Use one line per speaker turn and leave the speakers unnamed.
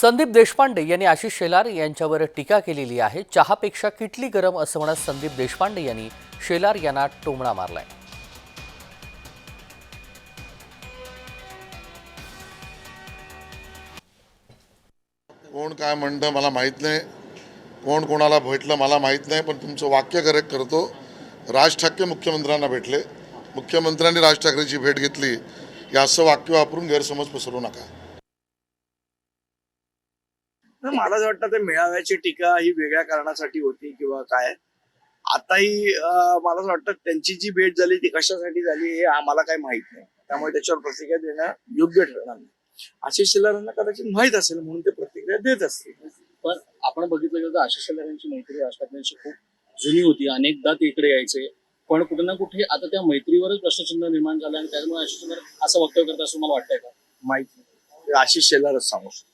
संदीप देशपांडे यांनी आशिष शेलार यांच्यावर टीका केलेली आहे. चहापेक्षा किटली गरम असं म्हणत संदीप देशपांडे यांनी शेलार यांना टोमणा मारलाय.
कोण काय म्हणतं मला माहीत नाही. कोण कोणाला भेटलं मला माहीत नाही पण तुमचं वाक्य करेक्ट करतो. राज ठाकरे मुख्यमंत्र्यांना भेटले. मुख्यमंत्र्यांनी राज ठाकरेची भेट घेतली. हे असं वाक्य वापरून गैरसमज पसरू नका.
मला असं वाटतं ते मेळाव्याची टीका ही वेगळ्या कारणासाठी होती किंवा काय. आताही मला असं वाटतं त्यांची जी भेट झाली ती कशासाठी झाली हे आम्हाला काही माहीत नाही. त्यामुळे त्याच्यावर प्रतिक्रिया देणं योग्य ठरणार नाही. आशिष शेलारांना कदाचित माहीत असेल म्हणून ते प्रतिक्रिया देत असतील.
पण आपण बघितलं गेलं तर आशिष शेलार यांची मैत्री राज ठाकरेंची खूप जुनी होती. अनेकदा ते इकडे यायचे. पण कुठे ना कुठे आता त्या मैत्रीवरच प्रश्नचिन्ह निर्माण झालं आणि त्यामुळे आशिष शेलार असं वक्तव्य करत असं मला वाटतंय का?
माहीत आशिष शेलारच सांगू शकतो.